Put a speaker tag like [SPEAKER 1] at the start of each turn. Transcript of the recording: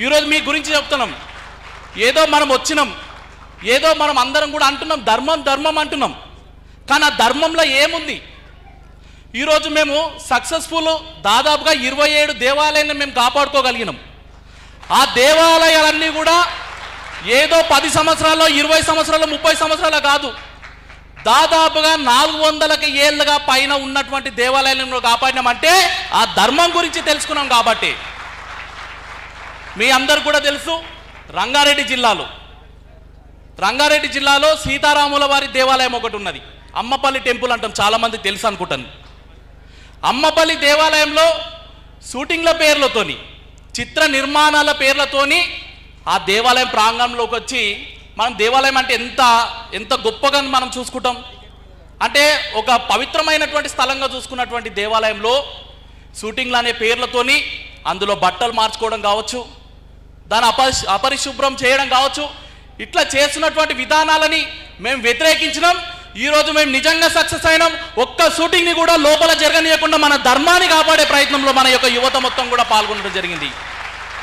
[SPEAKER 1] ఈరోజు మీ గురించి చెప్తున్నాం. ఏదో మనం వచ్చినాం. ఏదో మనం అందరం కూడా అంటున్నాం. ధర్మం ధర్మం అంటున్నాం. కానీ ఆ ధర్మంలో ఏముంది? ఈరోజు మేము సక్సెస్ఫుల్ దాదాపుగా ఇరవై ఏడు దేవాలయాలను మేము కాపాడుకోగలిగినాం. ఆ దేవాలయాలన్నీ కూడా ఏదో పది సంవత్సరాల్లో ఇరవై సంవత్సరాలు ముప్పై సంవత్సరాలు కాదు. దాదాపుగా నాలుగు వందలకి ఏళ్ళుగా పైన ఉన్నటువంటి దేవాలయాలను కాపాడినామంటే ఆ ధర్మం గురించి తెలుసుకున్నాం కాబట్టి. మీ అందరు కూడా తెలుసు రంగారెడ్డి జిల్లాలో. రంగారెడ్డి జిల్లాలో సీతారాముల వారి దేవాలయం ఒకటి ఉన్నది. అమ్మపల్లి టెంపుల్ అంటాం చాలామంది తెలుసు అనుకుంటాను. అమ్మపల్లి దేవాలయంలో షూటింగ్ల పేర్లతోని చిత్ర నిర్మాణాల పేర్లతోని ఆ దేవాలయం ప్రాంగణంలోకి వచ్చి మనం దేవాలయం అంటే ఎంత ఎంత గొప్పగా మనం చూసుకుంటాం? అంటే ఒక పవిత్రమైనటువంటి స్థలంగా చూసుకున్నటువంటి దేవాలయంలో షూటింగ్లు అనే పేర్లతోని అందులో బట్టలు మార్చుకోవడం కావచ్చు దాని అపరి అపరిశుభ్రం చేయడం కావచ్చు. ఇట్లా చేస్తున్నటువంటి విధానాలని మేము వ్యతిరేకించినాం. ఈరోజు మేము నిజంగా సక్సెస్ అయినాం. ఒక్క షూటింగ్ని కూడా లోపల జరగనీయకుండా మన ధర్మాన్ని కాపాడే ప్రయత్నంలో మన యొక్క యువత మొత్తం కూడా పాల్గొనడం జరిగింది.